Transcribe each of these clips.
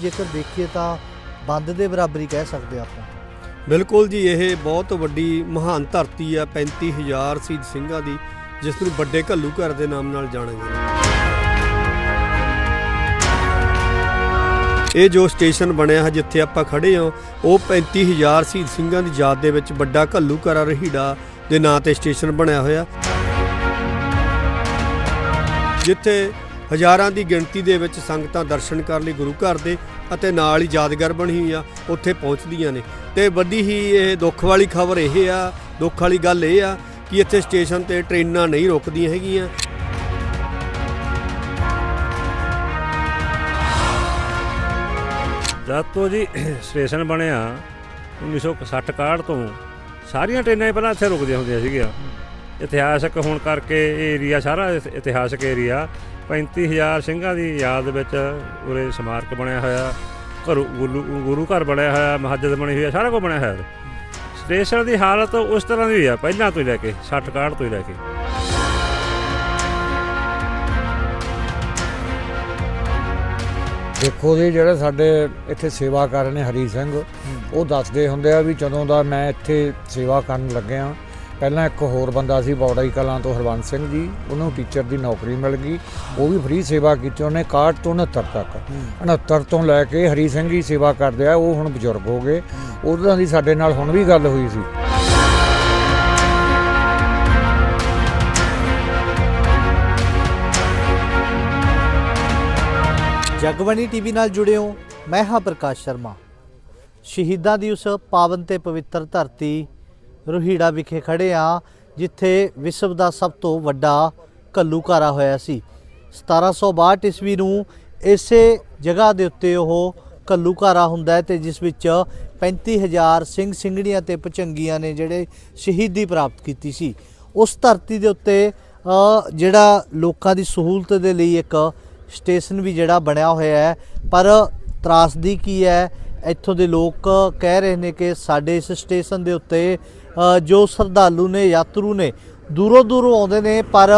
ਜੇਕਰ ਦੇਖੀਏ ਤਾਂ ਬੰਦ ਦੇ ਬਰਾਬਰੀ ਕਹਿ ਸਕਦੇ ਆਪਾਂ। ਬਿਲਕੁਲ ਜੀ, ਇਹ ਬਹੁਤ ਵੱਡੀ ਮਹਾਨ ਧਰਤੀ ਆ 35000 ਸ਼ਹੀਦ ਸਿੰਘਾਂ ਦੀ, ਜਿਸ ਨੂੰ ਵੱਡੇ ਘੱਲੂ ਘਰ ਦੇ ਨਾਮ ਨਾਲ ਜਾਣਿਆ ਜਾਂਦਾ ਇਹ ਜੋ ਸਟੇਸ਼ਨ ਬਣਿਆ ਹੈ, ਜਿੱਥੇ ਆਪਾਂ ਖੜੇ ਹਾਂ, ਉਹ 35000 ਸ਼ਹੀਦ ਸਿੰਘਾਂ ਦੀ ਯਾਦ ਦੇ ਵਿੱਚ ਵੱਡਾ ਘੱਲੂ ਘਰਾ ਰਹੀੜਾ ਦੇ ਨਾਂ ਤੇ ਸਟੇਸ਼ਨ ਬਣਿਆ ਹੋਇਆ। ਜਿੱਥੇ ਹਜ਼ਾਰਾਂ ਦੀ ਗਿਣਤੀ ਦੇ ਵਿੱਚ ਸੰਗਤਾਂ ਦਰਸ਼ਨ ਕਰਨ ਲਈ ਗੁਰੂ ਘਰ ਦੇ ਅਤੇ ਨਾਲ ਹੀ ਯਾਦਗਾਰ ਬਣੀ ਆ, ਉੱਥੇ ਪਹੁੰਚਦੀਆਂ ਨੇ। ਤੇ ਵੱਡੀ ਹੀ ਇਹ ਦੁੱਖ ਵਾਲੀ ਖਬਰ ਇਹ ਆ, ਦੁੱਖ ਵਾਲੀ ਗੱਲ ਇਹ ਆ ਕਿ ਇੱਥੇ ਸਟੇਸ਼ਨ ਤੇ ਟ੍ਰੇਨਾਂ ਨਹੀਂ ਰੁਕਦੀਆਂ ਹੈਗੀਆਂ। ਜਦ ਤੋਂ ਜੀ ਸਟੇਸ਼ਨ ਬਣਿਆ 1960 61 ਤੋਂ ਸਾਰੀਆਂ ਟ੍ਰੇਨਾਂ ਹੀ ਪਹਿਲਾਂ ਇੱਥੇ ਰੁਕਦੀਆਂ ਹੁੰਦੀਆਂ ਸੀਗੀਆਂ। ਇਤਿਹਾਸਕ ਹੋਣ ਕਰਕੇ ਇਹ ਏਰੀਆ ਸਾਰਾ ਇਤਿਹਾਸਕ ਏਰੀਆ 35000 ਸਿੰਘਾਂ ਦੀ ਯਾਦ ਵਿੱਚ ਉਰੇ ਸਮਾਰਕ ਬਣਿਆ ਹੋਇਆ ਘਰੂ ਗੁਰੂ ਘਰ ਬਣਿਆ ਹੋਇਆ ਮਸਜਿਦ ਬਣੀ ਹੋਈ ਹੈ ਸਾਰਾ ਕੁਝ ਬਣਿਆ ਹੋਇਆ ਸਟੇਸ਼ਨ ਦੀ ਹਾਲਤ ਉਸ ਤਰ੍ਹਾਂ ਦੀ ਹੋਈ ਆ ਪਹਿਲਾਂ ਤੋਂ ਹੀ ਲੈ ਕੇ 60 61 ਤੋਂ ਹੀ ਲੈ ਕੇ। ਦੇਖੋ ਜੀ ਜਿਹੜੇ ਸਾਡੇ ਇੱਥੇ ਸੇਵਾ ਕਰ ਰਹੇ ਨੇ ਹਰੀ ਸਿੰਘ ਉਹ ਦੱਸਦੇ ਹੁੰਦੇ ਆ ਵੀ ਜਦੋਂ ਦਾ ਮੈਂ ਇੱਥੇ ਸੇਵਾ ਕਰਨ ਲੱਗਿਆ ਪਹਿਲਾਂ ਇੱਕ ਹੋਰ ਬੰਦਾ ਸੀ ਬੌੜਾਈ ਕਲਾਂ ਤੋਂ ਹਰਵੰਸ ਸਿੰਘ ਜੀ, ਉਹਨੂੰ ਟੀਚਰ ਦੀ ਨੌਕਰੀ ਮਿਲ ਗਈ। ਉਹ ਵੀ ਫ੍ਰੀ ਸੇਵਾ ਕੀਤੀ, ਉਹਨੇ 61 ਤੋਂ 69 ਤੱਕ। 69 ਤੋਂ ਲੈ ਕੇ ਹਰੀ ਸਿੰਘ ਜੀ ਸੇਵਾ ਕਰਦੇ ਆ, ਉਹ ਹੁਣ ਬਜ਼ੁਰਗ ਹੋ ਗਏ। ਉਹਨਾਂ ਦੀ ਸਾਡੇ ਨਾਲ ਹੁਣ ਵੀ ਗੱਲ ਹੋਈ ਸੀ। ਜਗਬਾਣੀ ਟੀਵੀ ਨਾਲ ਜੁੜੇ ਹੋ, ਮੈਂ ਹਾਂ ਪ੍ਰਕਾਸ਼ ਸ਼ਰਮਾ। ਸ਼ਹੀਦਾਂ ਦੀ ਉਸ ਪਾਵਨ ਤੇ ਪਵਿੱਤਰ ਧਰਤੀ ਰੋਹੀੜਾ ਵਿਖੇ ਖੜੇ ਆ, ਜਿੱਥੇ ਵਿਸ਼ਵ ਦਾ ਸਭ ਤੋਂ ਵੱਡਾ ਘੱਲੂਘਾਰਾ ਹੋਇਆ ਸੀ। 1762 ਈਸਵੀ ਨੂੰ ਇਸੇ ਜਗ੍ਹਾ ਦੇ ਉੱਤੇ ਉਹ ਘੱਲੂਘਾਰਾ ਹੁੰਦਾ ਹੈ ਤੇ ਜਿਸ ਵਿੱਚ 35000 ਸਿੰਘ ਸਿੰਘਣੀਆਂ ਤੇ ਪਚੰਗੀਆਂ ਨੇ ਜਿਹੜੇ ਸ਼ਹੀਦੀ ਪ੍ਰਾਪਤ ਕੀਤੀ ਸੀ। ਉਸ ਧਰਤੀ ਦੇ ਉੱਤੇ ਜਿਹੜਾ ਲੋਕਾਂ ਦੀ ਸਹੂਲਤ ਦੇ ਲਈ ਇੱਕ ਸਟੇਸ਼ਨ ਵੀ ਜਿਹੜਾ ਬਣਿਆ ਹੋਇਆ ਹੈ, ਪਰ ਤਰਾਸਦੀ ਕੀ ਹੈ? ਇੱਥੋਂ ਦੇ ਲੋਕ ਕਹਿ ਰਹੇ ਨੇ ਕਿ ਸਾਡੇ ਇਸ ਸਟੇਸ਼ਨ ਦੇ ਉੱਤੇ ਜੋ ਸ਼ਰਧਾਲੂ ਨੇ ਯਾਤਰੂ ਨੇ ਦੂਰੋਂ ਦੂਰੋਂ ਆਉਂਦੇ ਨੇ ਪਰ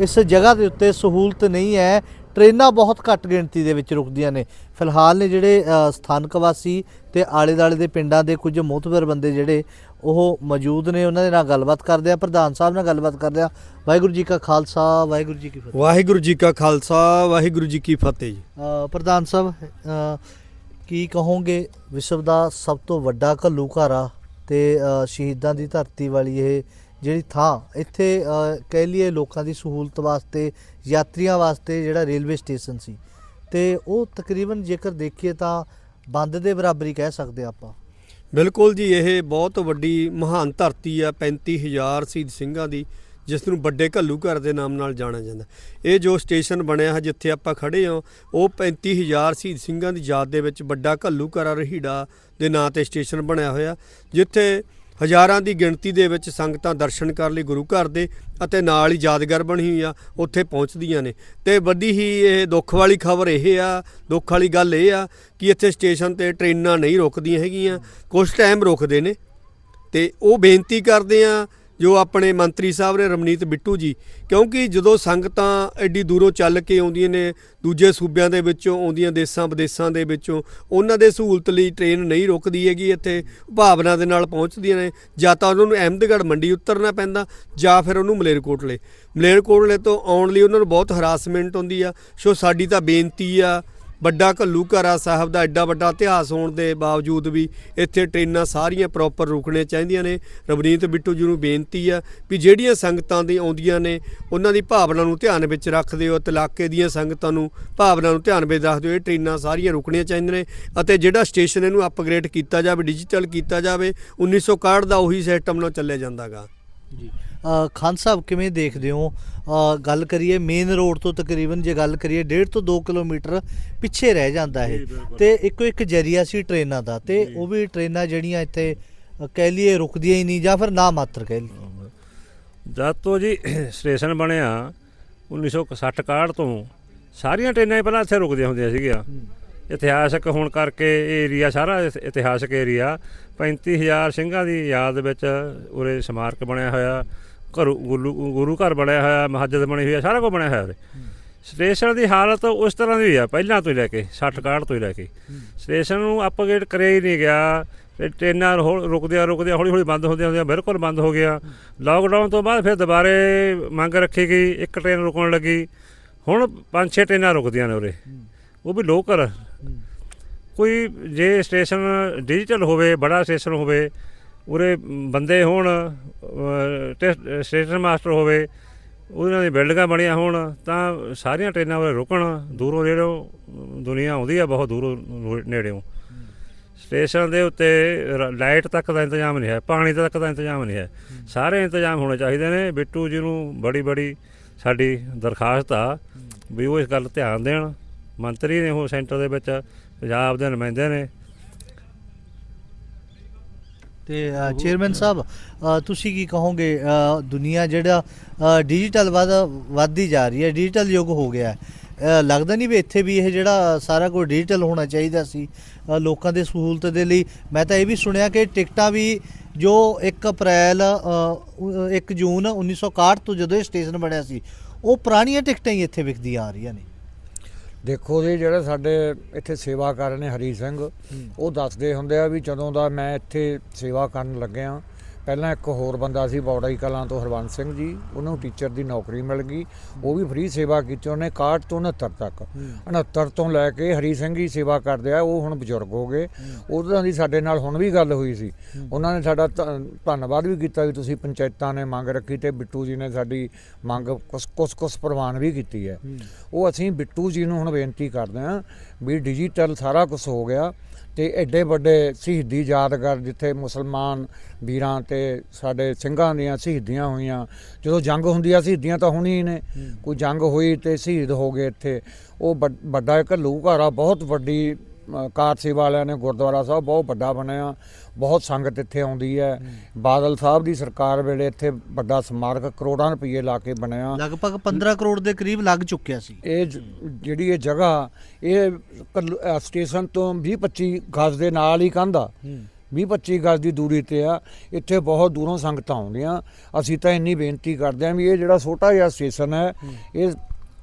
ਇਸ ਜਗ੍ਹਾ ਦੇ ਉੱਤੇ ਸਹੂਲਤ ਨਹੀਂ ਹੈ। ਟ੍ਰੇਨਾਂ ਬਹੁਤ ਘੱਟ ਗਿਣਤੀ ਦੇ ਵਿੱਚ ਰੁਕਦੀਆਂ ਨੇ। ਫਿਲਹਾਲ ਨੇ ਜਿਹੜੇ ਸਥਾਨਕ ਵਾਸੀ ਤੇ ਆਲੇ ਦਾਲੇ ਦੇ ਪਿੰਡਾਂ ਦੇ ਕੁਝ ਮੋਤਬਰ ਬੰਦੇ ਜਿਹੜੇ ਉਹ ਮੌਜੂਦ ਨੇ। ਉਹਨਾਂ ਦੇ ਨਾਲ ਗੱਲਬਾਤ ਕਰਦੇ ਆ ਪ੍ਰਧਾਨ ਸਾਹਿਬ ਨਾਲ ਗੱਲਬਾਤ ਕਰਦੇ ਆ ਵਾਹਿਗੁਰੂ ਜੀ ਕਾ ਖਾਲਸਾ ਵਾਹਿਗੁਰੂ ਜੀ ਕੀ ਫਤਿਹ। ਵਾਹਿਗੁਰੂ ਜੀ ਕਾ ਖਾਲਸਾ ਵਾਹਿਗੁਰੂ ਜੀ ਕੀ ਫਤਿਹ ਜੀ। ਪ੍ਰਧਾਨ ਸਾਹਿਬ ਕੀ ਕਹੋਗੇ ਵਿਸ਼ਵ ਦਾ ਸਭ ਤੋਂ ਵੱਡਾ ਘੱਲੂਘਾਰਾ ਤੇ ਅ, ਸ਼ਹੀਦਾਂ ਦੀ ਧਰਤੀ ਵਾਲੀ ਇਹ ਜਿਹੜੀ ਥਾਂ? ਇੱਥੇ ਕਹਿ ਲਈਏ ਲੋਕਾਂ ਦੀ ਸਹੂਲਤ ਵਾਸਤੇ ਯਾਤਰੀਆਂ ਵਾਸਤੇ ਜਿਹੜਾ ਰੇਲਵੇ ਸਟੇਸ਼ਨ ਸੀ। ਤੇ ਉਹ ਤਕਰੀਬਨ ਜੇਕਰ ਦੇਖੀਏ ਤਾਂ ਬੰਦ ਦੇ ਬਰਾਬਰੀ ਕਹਿ ਸਕਦੇ ਆਪਾਂ। ਬਿਲਕੁਲ ਜੀ ਇਹ ਬਹੁਤ ਵੱਡੀ ਮਹਾਨ ਧਰਤੀ ਆ 35000 ਸ਼ਹੀਦ ਸਿੰਘਾਂ ਦੀ। ਜਿਸ ਨੂੰ ਵੱਡੇ ਘੱਲੂ ਘਰ ਦੇ ਨਾਮ ਨਾਲ ਜਾਣਿਆ ਜਾਂਦਾ। ਇਹ ਜੋ ਸਟੇਸ਼ਨ ਬਣਿਆ ਹੈ ਜਿੱਥੇ ਆਪਾਂ ਖੜੇ ਹਾਂ, ਉਹ 35000 ਸ਼ਹੀਦ ਸਿੰਘਾਂ ਦੀ ਯਾਦ ਦੇ ਵਿੱਚ ਵੱਡਾ ਘੱਲੂ ਘਰਾ ਰਹੀੜਾ ਦੇ ਨਾਂ ਤੇ ਸਟੇਸ਼ਨ ਬਣਿਆ ਹੋਇਆ, ਜਿੱਥੇ ਹਜ਼ਾਰਾਂ ਦੀ ਗਿਣਤੀ ਦੇ ਵਿੱਚ ਸੰਗਤਾਂ ਦਰਸ਼ਨ ਕਰਨ ਲਈ ਗੁਰੂ ਘਰ ਦੇ ਅਤੇ ਨਾਲ ਹੀ ਯਾਦਗਾਰ ਬਣੀ ਹੋਈ ਆ, ਉੱਥੇ ਪਹੁੰਚਦੀਆਂ ਨੇ। ਤੇ ਵੱਡੀ ਹੀ ਇਹ ਦੁੱਖ ਵਾਲੀ ਖਬਰ ਇਹ ਆ, ਦੁੱਖ ਵਾਲੀ ਗੱਲ ਇਹ ਆ ਕਿ ਇੱਥੇ ਸਟੇਸ਼ਨ ਤੇ ਟ੍ਰੇਨਾਂ ਨਹੀਂ ਰੁਕਦੀਆਂ ਹੈਗੀਆਂ ਕੁਝ ਟਾਈਮ ਰੁਕਦੇ ਨੇ। ਤੇ ਉਹ ਬੇਨਤੀ ਕਰਦੇ ਆ ਜੋ ਆਪਣੇ ਮੰਤਰੀ ਸਾਹਿਬ ਨੇ ਰਮਨੀਤ ਬਿੱਟੂ ਜੀ, ਕਿਉਂਕਿ ਜਦੋਂ ਸੰਗਤਾਂ ਐਡੀ ਦੂਰੋਂ ਚੱਲ ਕੇ ਆਉਂਦੀਆਂ ਨੇ, ਦੂਜੇ ਸੂਬਿਆਂ ਦੇ ਵਿੱਚੋਂ, ਆਉਂਦੀਆਂ ਦੇਸਾਂ ਵਿਦੇਸਾਂ ਦੇ ਵਿੱਚੋਂ, ਉਹਨਾਂ ਦੇ ਸਹੂਲਤ ਲਈ ਟ੍ਰੇਨ ਨਹੀਂ ਰੁਕਦੀ ਹੈਗੀ ਇੱਥੇ, ਭਾਵਨਾ ਦੇ ਨਾਲ ਪਹੁੰਚਦੀਆਂ ਨੇ, ਜਾਂ ਤਾਂ ਉਹਨਾਂ ਨੂੰ ਅਹਿਮਦਗੜ੍ਹ ਮੰਡੀ ਉਤਰਨਾ ਪੈਂਦਾ, ਜਾਂ ਫਿਰ ਉਹਨੂੰ ਮਲੇਰਕੋਟਲੇ। ਮਲੇਰਕੋਟਲੇ ਤੋਂ ਆਉਣ ਲਈ ਉਹਨਾਂ ਨੂੰ ਬਹੁਤ ਹਰਾਸਮੈਂਟ ਹੁੰਦੀ ਆ, ਸੋ ਸਾਡੀ ਤਾਂ ਬੇਨਤੀ ਆ ਵੱਡਾ ਘੱਲੂਘਾਰਾ ਸਾਹਿਬ ਦਾ ਐਡਾ ਵੱਡਾ ਇਤਿਹਾਸ ਹੋਣ ਦੇ ਬਾਵਜੂਦ ਵੀ ਇੱਥੇ ਟ੍ਰੇਨਾਂ ਸਾਰੀਆਂ ਪ੍ਰੋਪਰ ਰੁਕਣੇ ਚਾਹੀਦੀਆਂ ਨੇ। ਰਵਨੀਤ ਬਿੱਟੂ ਜੀ ਨੂੰ ਬੇਨਤੀ ਆ ਵੀ ਜਿਹੜੀਆਂ ਸੰਗਤਾਂ ਦੀ ਆਉਂਦੀਆਂ ਨੇ, ਉਹਨਾਂ ਦੀ ਭਾਵਨਾ ਨੂੰ ਧਿਆਨ ਵਿੱਚ ਰੱਖਦੇ ਹੋ ਤੇ ਇਲਾਕੇ ਦੀਆਂ ਸੰਗਤਾਂ ਨੂੰ ਭਾਵਨਾ ਨੂੰ ਧਿਆਨ ਵਿੱਚ ਰੱਖਦੇ ਹੋ ਇਹ ਟ੍ਰੇਨਾਂ ਸਾਰੀਆਂ ਰੁਕਣੀਆਂ ਚਾਹੀਦੀਆਂ ਨੇ ਅਤੇ ਜਿਹੜਾ ਸਟੇਸ਼ਨ ਇਹਨੂੰ ਅਪਗ੍ਰੇਡ ਕੀਤਾ ਜਾਵੇ, ਡਿਜੀਟਲ ਕੀਤਾ ਜਾਵੇ 1961 ਦਾ ਉਹੀ ਸਿਸਟਮ ਨਾਲ ਚੱਲਿਆ ਜਾਂਦਾਗਾ। ਜੀ। ਖਾਨ ਸਾਹਿਬ ਕਿਵੇਂ ਦੇਖਦੇ ਹੋ? ਗੱਲ ਕਰੀਏ ਮੇਨ ਰੋਡ ਤੋਂ ਤਕਰੀਬਨ ਜੇ ਗੱਲ ਕਰੀਏ 1.5 ਤੋਂ 2 ਕਿਲੋਮੀਟਰ ਪਿੱਛੇ ਰਹਿ ਜਾਂਦਾ ਹੈ ਤੇ ਇੱਕੋ ਇੱਕ ਜਰੀਆ ਸੀ ਟ੍ਰੇਨਾਂ ਦਾ ਤੇ ਉਹ ਵੀ ਟ੍ਰੇਨਾਂ ਜਿਹੜੀਆਂ ਇੱਥੇ ਕਹਿ ਲਈਏ ਰੁਕਦੀਆਂ ਹੀ ਨਹੀਂ ਜਾਂ ਫਿਰ ਨਾ ਮਾਤਰ ਕਹਿ ਲਈਏ। ਜਦ ਤੋਂ ਜੀ ਸਟੇਸ਼ਨ ਬਣਿਆ 1960 61 ਤੋਂ ਸਾਰੀਆਂ ਟ੍ਰੇਨਾਂ ਪਹਿਲਾਂ ਇੱਥੇ ਰੁਕਦੀਆਂ ਹੁੰਦੀਆਂ ਸੀਗੀਆਂ। ਇਤਿਹਾਸਕ ਹੋਣ ਕਰਕੇ ਇਹ ਏਰੀਆ ਸਾਰਾ ਇਤ- ਇਤਿਹਾਸਕ ਏਰੀਆ 35000 ਸਿੰਘਾਂ ਦੀ ਯਾਦ ਵਿੱਚ ਉਰੇ ਸਮਾਰਕ ਬਣਿਆ ਹੋਇਆ। ਘਰੂ ਗੁਰੂ ਗੁਰੂ ਘਰ ਬਣਿਆ ਹੋਇਆ ਮਸਜਿਦ ਬਣੀ ਹੋਈ ਹੈ ਸਾਰਾ ਕੁਝ ਬਣਿਆ ਹੋਇਆ ਉਰੇ। ਸਟੇਸ਼ਨ ਦੀ ਹਾਲਤ ਉਸ ਤਰ੍ਹਾਂ ਦੀ ਆ ਪਹਿਲਾਂ ਤੋਂ ਹੀ ਲੈ ਕੇ 60 61 ਤੋਂ ਹੀ ਲੈ ਕੇ। ਸਟੇਸ਼ਨ ਨੂੰ ਅਪਗ੍ਰੇਡ ਕਰਿਆ ਹੀ ਨਹੀਂ ਗਿਆ ਤੇ ਟ੍ਰੇਨਾਂ ਰੁਕਦਿਆਂ ਰੁਕਦਿਆਂ ਹੌਲੀ ਹੌਲੀ ਬੰਦ ਹੁੰਦਿਆਂ ਹੁੰਦਿਆਂ ਬਿਲਕੁਲ ਬੰਦ ਹੋ ਗਿਆ। ਲਾਕਡਾਊਨ ਤੋਂ ਬਾਅਦ ਫਿਰ ਦੁਬਾਰੇ ਮੰਗ ਰੱਖੀ ਗਈ ਇੱਕ ਟ੍ਰੇਨ ਰੁਕਣ ਲੱਗੀ। ਹੁਣ ਪੰਜ ਛੇ ਟ੍ਰੇਨਾਂ ਰੁਕਦੀਆਂ ਨੇ ਉਰੇ। ਉਹ ਵੀ ਲੋਕਲ ਕੋਈ ਜੇ ਸਟੇਸ਼ਨ ਡਿਜੀਟਲ ਹੋਵੇ ਬੜਾ ਸਟੇਸ਼ਨ ਹੋਵੇ ਉਰੇ ਬੰਦੇ ਹੋਣ ਸਟੇਸ਼ਨ ਮਾਸਟਰ ਹੋਵੇ, ਉਹਨਾਂ ਦੀ ਬਿਲਡਿੰਗਾਂ ਬਣੀਆਂ ਹੋਣ, ਤਾਂ ਸਾਰੀਆਂ ਟ੍ਰੇਨਾਂ ਉਰੇ ਰੁਕਣ, ਦੂਰੋਂ ਨੇੜੋਂ ਦੁਨੀਆ ਆਉਂਦੀ ਆ, ਬਹੁਤ ਦੂਰੋਂ ਨੇੜਿਓਂ। ਸਟੇਸ਼ਨ ਦੇ ਉੱਤੇ ਲਾਈਟ ਤੱਕ ਦਾ ਇੰਤਜ਼ਾਮ ਨਹੀਂ ਹੈ, ਪਾਣੀ ਤੱਕ ਦਾ ਇੰਤਜ਼ਾਮ ਨਹੀਂ ਹੈ। ਸਾਰੇ ਇੰਤਜ਼ਾਮ ਹੋਣੇ ਚਾਹੀਦੇ ਨੇ, ਬਿੱਟੂ ਜੀ ਨੂੰ ਬੜੀ ਬੜੀ ਸਾਡੀ ਦਰਖਾਸਤ ਆ, ਵੀ ਉਹ ਇਸ ਗੱਲ ਧਿਆਨ ਦੇਣ। ਮੰਤਰੀ ਨੇ ਉਹ ਸੈਂਟਰ ਦੇ ਵਿੱਚ ਪੰਜਾਬ ਦੇ ਨੁਮਾਇੰਦੇ ਨੇ ਤੇ ਚੇਅਰਮੈਨ ਸਾਹਿਬ ਤੁਸੀਂ ਕੀ ਕਹੋਗੇ? ਦੁਨੀਆ ਜਿਹੜਾ ਡਿਜੀਟਲ ਵੱਧ ਵੱਧਦੀ ਜਾ ਰਹੀ ਹੈ ਡਿਜੀਟਲ ਯੁੱਗ ਹੋ ਗਿਆ ਹੈ। ਲੱਗਦਾ ਨਹੀਂ ਵੀ ਇੱਥੇ ਵੀ ਇਹ ਜਿਹੜਾ ਸਾਰਾ ਕੁਝ ਡਿਜੀਟਲ ਹੋਣਾ ਚਾਹੀਦਾ ਸੀ ਲੋਕਾਂ ਦੇ ਸਹੂਲਤ ਦੇ ਲਈ। ਮੈਂ ਤਾਂ ਇਹ ਵੀ ਸੁਣਿਆ ਕਿ ਟਿਕਟਾਂ ਵੀ ਜੋ 1 ਅਪ੍ਰੈਲ ਅ, 1 ਜੂਨ 1961 ਤੋਂ ਜਦੋਂ ਇਹ ਸਟੇਸ਼ਨ ਬਣਿਆ ਸੀ ਉਹ ਪੁਰਾਣੀਆਂ ਟਿਕਟਾਂ ਹੀ ਇੱਥੇ ਵਿਕਦੀਆਂ ਆ ਰਹੀਆਂ ਨੇ। ਦੇਖੋ ਜੀ ਜਿਹੜੇ ਸਾਡੇ ਇੱਥੇ ਸੇਵਾ ਕਰ ਰਹੇ ਨੇ ਹਰੀ ਸਿੰਘ ਉਹ ਦੱਸਦੇ ਹੁੰਦੇ ਆ ਵੀ ਜਦੋਂ ਦਾ ਮੈਂ ਇੱਥੇ ਸੇਵਾ ਕਰਨ ਲੱਗਿਆ ਪਹਿਲਾਂ ਇੱਕ ਹੋਰ ਬੰਦਾ ਸੀ ਬੌੜਾਈ ਕਲਾਂ ਤੋਂ ਹਰਵੰਸ ਸਿੰਘ ਜੀ ਉਹਨੂੰ ਟੀਚਰ ਦੀ ਨੌਕਰੀ ਮਿਲ ਗਈ। ਉਹ ਵੀ ਫ੍ਰੀ ਸੇਵਾ ਕੀਤੀ ਉਹਨੇ 61 ਤੋਂ 69 ਤੱਕ। 69 ਤੋਂ ਲੈ ਕੇ ਹਰੀ ਸਿੰਘ ਹੀ ਸੇਵਾ ਕਰਦੇ ਆ ਉਹ ਹੁਣ ਬਜ਼ੁਰਗ ਹੋ ਗਏ। ਉਹਨਾਂ ਦੀ ਸਾਡੇ ਨਾਲ ਹੁਣ ਵੀ ਗੱਲ ਹੋਈ ਸੀ। ਉਹਨਾਂ ਨੇ ਸਾਡਾ ਧੰਨਵਾਦ ਵੀ ਕੀਤਾ ਵੀ ਤੁਸੀਂ ਪੰਚਾਇਤਾਂ ਨੇ ਮੰਗ ਰੱਖੀ ਤੇ ਬਿੱਟੂ ਜੀ ਨੇ ਸਾਡੀ ਮੰਗ ਕੁਸ ਕੁਸ ਕੁਸ ਪ੍ਰਵਾਨ ਵੀ ਕੀਤੀ ਹੈ। ਉਹ ਅਸੀਂ ਬਿੱਟੂ ਜੀ ਨੂੰ ਹੁਣ ਬੇਨਤੀ ਕਰਦੇ ਹਾਂ ਵੀ ਡਿਜੀਟਲ ਸਾਰਾ ਕੁਝ ਹੋ ਗਿਆ। ਤੇ ਐਡੇ ਵੱਡੇ ਸ਼ਹੀਦੀ ਯਾਦਗਾਰ ਜਿੱਥੇ ਮੁਸਲਮਾਨ ਵੀਰਾਂ ਤੇ ਸਾਡੇ ਸਿੰਘਾਂ ਦੀਆਂ ਸ਼ਹੀਦੀਆਂ ਹੋਈਆਂ। ਜਦੋਂ ਜੰਗ ਹੁੰਦੀ ਆ ਸ਼ਹੀਦੀਆਂ ਤਾਂ ਹੋਣੀ ਨੇ। ਕੋਈ ਜੰਗ ਹੋਈ ਤੇ ਸ਼ਹੀਦ ਹੋ ਗਏ ਇੱਥੇ। ਉਹ ਵੱਡ- ਇੱਕ ਲੂਘਾਰਾ ਬਹੁਤ ਵੱਡੀ ਕਾਰ ਸੇਵਾ ਵਾਲਿਆਂ ਨੇ ਗੁਰਦੁਆਰਾ ਸਾਹਿਬ ਬਹੁਤ ਵੱਡਾ ਬਣਿਆ। ਬਹੁਤ ਸੰਗਤ ਇੱਥੇ ਆਉਂਦੀ ਹੈ। ਬਾਦਲ ਸਾਹਿਬ ਦੀ ਸਰਕਾਰ ਵੇਲੇ ਇੱਥੇ ਵੱਡਾ ਸਮਾਰਕ ਕਰੋੜਾਂ ਰੁਪਏ ਲਾ ਕੇ ਬਣਿਆ। ਲਗਭਗ 15 ਕਰੋੜ ਦੇ ਕਰੀਬ ਲੱਗ ਚੁੱਕਿਆ ਸੀ। ਇਹ ਜਿਹੜੀ ਇਹ ਜਗ੍ਹਾ ਇਹ ਸਟੇਸ਼ਨ ਤੋਂ 20 25 ਗਜ਼ ਦੇ ਨਾਲ ਹੀ ਕੰਧਾ 20 25 ਗਜ਼ ਦੀ ਦੂਰੀ ਤੇ ਆ। ਇੱਥੇ ਬਹੁਤ ਦੂਰੋਂ ਸੰਗਤਾਂ ਆਉਂਦੀਆਂ। ਅਸੀਂ ਤਾਂ ਇੰਨੀ ਬੇਨਤੀ ਕਰਦੇ ਹਾਂ ਵੀ ਇਹ ਜਿਹੜਾ ਛੋਟਾ ਜਿਹਾ ਸਟੇਸ਼ਨ ਹੈ। ਇਹ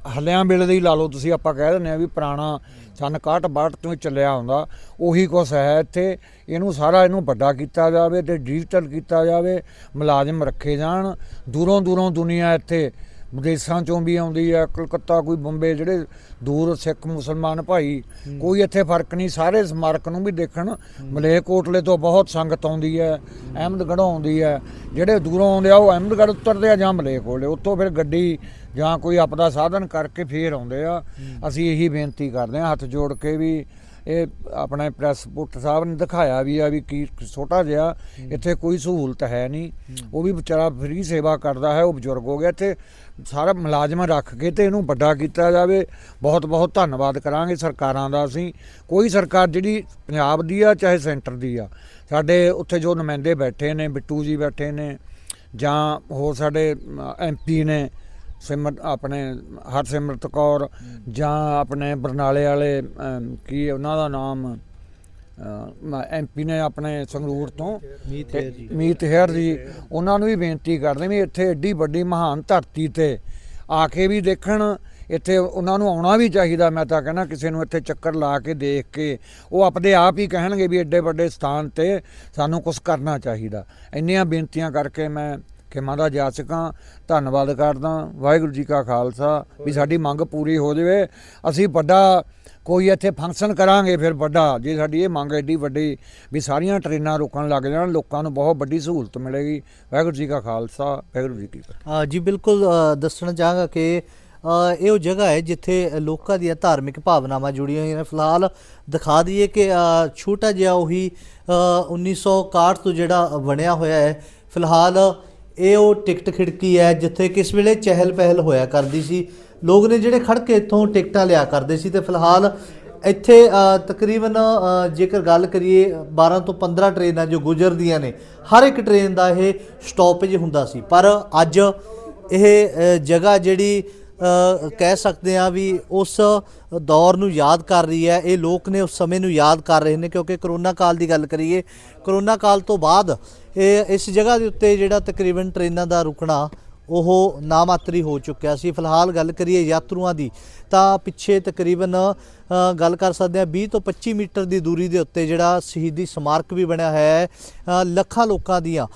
ਹਲਿਆਂ ਵੇਲੇ ਦਾ ਹੀ ਲਾ ਲਓ, ਤੁਸੀਂ ਆਪਾਂ ਕਹਿ ਦਿੰਦੇ ਆ ਵੀ ਪੁਰਾਣਾ ਸਨ 61 62 ਤੋਂ ਹੀ ਚੱਲਿਆ ਹੁੰਦਾ। ਉਹੀ ਕੁਛ ਹੈ ਇੱਥੇ। ਇਹਨੂੰ ਸਾਰਾ ਇਹਨੂੰ ਵੱਡਾ ਕੀਤਾ ਜਾਵੇ ਤੇ ਡਿਜੀਟਲ ਕੀਤਾ ਜਾਵੇ, ਮੁਲਾਜ਼ਮ ਰੱਖੇ ਜਾਣ। ਦੂਰੋਂ ਦੂਰੋਂ ਦੁਨੀਆ ਇੱਥੇ ਵਿਦੇਸ਼ਾਂ ਚੋਂ ਵੀ ਆਉਂਦੀ ਹੈ ਕਲਕੱਤਾ ਕੋਈ ਬੰਬੇ ਜਿਹੜੇ ਦੂਰ ਸਿੱਖ ਮੁਸਲਮਾਨ ਭਾਈ ਕੋਈ ਇੱਥੇ ਫ਼ਰਕ ਨਹੀਂ ਸਾਰੇ ਸਮਾਰਕ ਨੂੰ ਵੀ ਦੇਖਣ। ਮਲੇਰਕੋਟਲੇ ਤੋਂ ਬਹੁਤ ਸੰਗਤ ਆਉਂਦੀ ਹੈ। ਅਹਿਮਦਗੜ੍ਹੋਂ ਆਉਂਦੀ ਹੈ ਜਿਹੜੇ ਦੂਰੋਂ ਆਉਂਦੇ ਆ ਉਹ ਅਹਿਮਦਗੜ੍ਹ ਉਤਰਦੇ ਆ ਜਾਂ ਮਲੇਰਕੋਟਲੇ ਉੱਥੋਂ ਫਿਰ ਗੱਡੀ ਜਾਂ ਕੋਈ ਆਪਦਾ ਸਾਧਨ ਕਰਕੇ ਫੇਰ ਆਉਂਦੇ ਆ। ਅਸੀਂ ਇਹੀ ਬੇਨਤੀ ਕਰਦੇ ਹਾਂ ਹੱਥ ਜੋੜ ਕੇ ਵੀ ਇਹ ਆਪਣੇ ਪ੍ਰੈਸ ਪੁੱਟ ਸਾਹਿਬ ਨੇ ਦਿਖਾਇਆ ਵੀ ਆ ਵੀ ਕੀ ਛੋਟਾ ਜਿਹਾ ਇੱਥੇ ਕੋਈ ਸਹੂਲਤ ਹੈ ਨਹੀਂ। ਉਹ ਵੀ ਵਿਚਾਰਾ ਫ੍ਰੀ ਸੇਵਾ ਕਰਦਾ ਹੈ ਉਹ ਬਜ਼ੁਰਗ ਹੋ ਗਿਆ। ਇੱਥੇ ਸਾਰਾ ਮੁਲਾਜ਼ਮ ਰੱਖ ਕੇ ਤੇ ਇਹਨੂੰ ਵੱਡਾ ਕੀਤਾ ਜਾਵੇ। ਬਹੁਤ ਬਹੁਤ ਧੰਨਵਾਦ ਕਰਾਂਗੇ ਸਰਕਾਰਾਂ ਦਾ ਅਸੀਂ। ਕੋਈ ਸਰਕਾਰ ਜਿਹੜੀ ਪੰਜਾਬ ਦੀ ਆ ਚਾਹੇ ਸੈਂਟਰ ਦੀ ਆ ਸਾਡੇ ਉੱਥੇ ਜੋ ਨੁਮਾਇੰਦੇ ਬੈਠੇ ਨੇ ਬਿੱਟੂ ਜੀ ਬੈਠੇ ਨੇ ਜਾਂ ਹੋਰ ਸਾਡੇ ਐਮਪੀ ਨੇ ਸਿਮਰ ਆਪਣੇ ਹਰਸਿਮਰਤ ਕੌਰ ਜਾਂ ਆਪਣੇ ਬਰਨਾਲੇ ਵਾਲੇ ਕੀ ਉਹਨਾਂ ਦਾ ਨਾਮ? ਐਮਪੀ ਨੇ ਆਪਣੇ ਸੰਗਰੂਰ ਤੋਂ। ਮੀਤ ਹੈਰ ਜੀ। ਉਹਨਾਂ ਨੂੰ ਵੀ ਬੇਨਤੀ ਕਰਦੇ ਵੀ ਇੱਥੇ ਏਡੀ ਵੱਡੀ ਮਹਾਨ ਧਰਤੀ ਤੇ ਆ ਕੇ ਵੀ ਦੇਖਣ ਇੱਥੇ ਉਹਨਾਂ ਨੂੰ ਆਉਣਾ ਵੀ ਚਾਹੀਦਾ। ਮੈਂ ਤਾਂ ਕਹਿੰਦਾ ਕਿਸੇ ਨੂੰ ਇੱਥੇ ਚੱਕਰ ਲਾ ਕੇ ਦੇਖ ਕੇ ਉਹ ਆਪਦੇ ਆਪ ਹੀ ਕਹਿਣਗੇ ਵੀ ਏਡੇ ਵੱਡੇ ਸਥਾਨ ਤੇ ਸਾਨੂੰ ਕੁਝ ਕਰਨਾ ਚਾਹੀਦਾ। ਇੰਨੀਆਂ ਬੇਨਤੀਆਂ ਕਰਕੇ ਮੈਂ ਖਿਮਾ ਦਾ ਜਾਚਕਾਂ ਧੰਨਵਾਦ ਕਰਦਾ ਵਾਹਿਗੁਰੂ ਜੀ ਕਾ ਖਾਲਸਾ ਵੀ ਸਾਡੀ ਮੰਗ ਪੂਰੀ ਹੋ ਜਾਵੇ। ਅਸੀਂ ਵੱਡਾ ਕੋਈ ਇੱਥੇ ਫੰਕਸ਼ਨ ਕਰਾਂਗੇ ਫਿਰ ਵੱਡਾ ਜੇ ਸਾਡੀ ਇਹ ਮੰਗ ਐਡੀ ਵੱਡੀ ਵੀ ਸਾਰੀਆਂ ਟ੍ਰੇਨਾਂ ਰੁਕਣ ਲੱਗ ਜਾਣ ਲੋਕਾਂ ਨੂੰ ਬਹੁਤ ਵੱਡੀ ਸਹੂਲਤ ਮਿਲੇਗੀ। ਵਾਹਿਗੁਰੂ ਜੀ ਕਾ ਖਾਲਸਾ ਵਾਹਿਗੁਰੂ ਜੀ ਕੀ ਫਤਿਹ। ਜੀ ਬਿਲਕੁਲ ਦੱਸਣਾ ਚਾਹਾਂਗਾ ਕਿ ਇਹ ਉਹ ਜਗ੍ਹਾ ਹੈ ਜਿੱਥੇ ਲੋਕਾਂ ਦੀਆਂ ਧਾਰਮਿਕ ਭਾਵਨਾਵਾਂ ਜੁੜੀਆਂ ਹੋਈਆਂ ਨੇ। ਫਿਲਹਾਲ ਦਿਖਾ ਦਈਏ ਕਿ ਛੋਟਾ ਜਿਹਾ ਉਹੀ ਅ, 1961 ਤੋਂ ਜਿਹੜਾ ਬਣਿਆ ਹੋਇਆ ਹੈ। ਫਿਲਹਾਲ ਇਹ ਉਹ ਟਿਕਟ ਖਿੜਕੀ ਹੈ ਜਿੱਥੇ ਕਿਸ ਵੇਲੇ ਚਹਿਲ ਪਹਿਲ ਹੋਇਆ ਕਰਦੀ ਸੀ। ਲੋਕ ਨੇ ਜਿਹੜੇ ਖੜ ਕੇ ਇੱਥੋਂ ਟਿਕਟਾਂ ਲਿਆ ਕਰਦੇ ਸੀ ਤੇ ਫਿਲਹਾਲ ਇੱਥੇ ਤਕਰੀਬਨ ਜੇਕਰ ਗੱਲ ਕਰੀਏ 12 ਤੋਂ 15 ਟ੍ਰੇਨਾਂ ਜੋ ਗੁਜ਼ਰਦੀਆਂ ਨੇ, ਹਰ ਇੱਕ ਟ੍ਰੇਨ ਦਾ ਇਹ ਸਟਾਪੇਜ ਹੁੰਦਾ ਸੀ। ਪਰ ਅੱਜ ਇਹ ਜਗ੍ਹਾ ਜਿਹੜੀ ਕਹਿ ਸਕਦੇ ਆ ਵੀ ਉਸ ਦੌਰ ਨੂੰ ਯਾਦ ਕਰ ਰਹੀ ਹੈ। ਇਹ ਲੋਕ ਨੇ ਉਸ ਸਮੇਂ ਨੂੰ ਯਾਦ ਕਰ ਰਹੇ ਨੇ ਕਿਉਂਕਿ ਕਰੋਨਾ ਕਾਲ ਦੀ ਗੱਲ ਕਰੀਏ, ਕਰੋਨਾ ਕਾਲ ਤੋਂ ਬਾਅਦ ਇਹ ਇਸ ਜਗ੍ਹਾ ਦੇ ਉੱਤੇ ਜਿਹੜਾ ਤਕਰੀਬਨ ਟ੍ਰੇਨਾਂ ਦਾ ਰੁਕਣਾ, ਉਹ ਨਾਮਾਤਰੀ ਹੋ ਚੁੱਕਿਆ ਸੀ। ਫਿਲਹਾਲ ਗੱਲ ਕਰੀਏ ਯਾਤਰੂਆਂ ਦੀ, ਤਾਂ ਪਿੱਛੇ ਤਕਰੀਬਨ ਗੱਲ ਕਰ ਸਕਦੇ ਹਾਂ 20 ਤੋਂ 25 ਮੀਟਰ ਦੀ ਦੂਰੀ ਦੇ ਉੱਤੇ ਜਿਹੜਾ ਸ਼ਹੀਦੀ ਸਮਾਰਕ ਵੀ ਬਣਿਆ ਹੋਇਆ ਹੈ। ਲੱਖਾਂ ਲੋਕਾਂ ਦੀਆਂ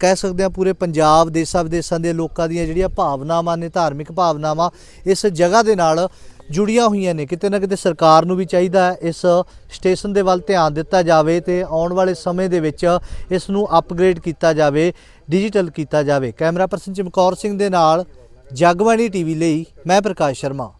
ਕਹਿ ਸਕਦੇ ਹਾਂ ਪੂਰੇ ਪੰਜਾਬ ਦੇਸ਼ਾਂ ਵਿਦੇਸ਼ਾਂ ਦੇ ਲੋਕਾਂ ਦੀਆਂ ਜਿਹੜੀਆਂ ਭਾਵਨਾਵਾਂ ਨੇ, ਧਾਰਮਿਕ ਭਾਵਨਾਵਾਂ, ਇਸ ਜਗ੍ਹਾ ਦੇ ਨਾਲ ਜੁੜੀਆਂ ਹੋਈਆਂ ਨੇ। ਕਿਤੇ ਨਾ ਕਿਤੇ ਸਰਕਾਰ ਨੂੰ ਵੀ ਚਾਹੀਦਾ ਇਸ ਸਟੇਸ਼ਨ ਦੇ ਵੱਲ ਧਿਆਨ ਦਿੱਤਾ ਜਾਵੇ ਤੇ ਆਉਣ ਵਾਲੇ ਸਮੇਂ ਦੇ ਵਿੱਚ ਇਸ ਨੂੰ ਅਪਗ੍ਰੇਡ ਕੀਤਾ ਜਾਵੇ ਡਿਜੀਟਲ ਕੀਤਾ ਜਾਵੇ। ਕੈਮਰਾ ਪਰਸਨ ਚਮਕੌਰ ਸਿੰਘ ਦੇ ਨਾਲ ਜਗਬਾਣੀ ਟੀਵੀ ਲਈ ਮੈਂ ਪ੍ਰਕਾਸ਼ ਸ਼ਰਮਾ।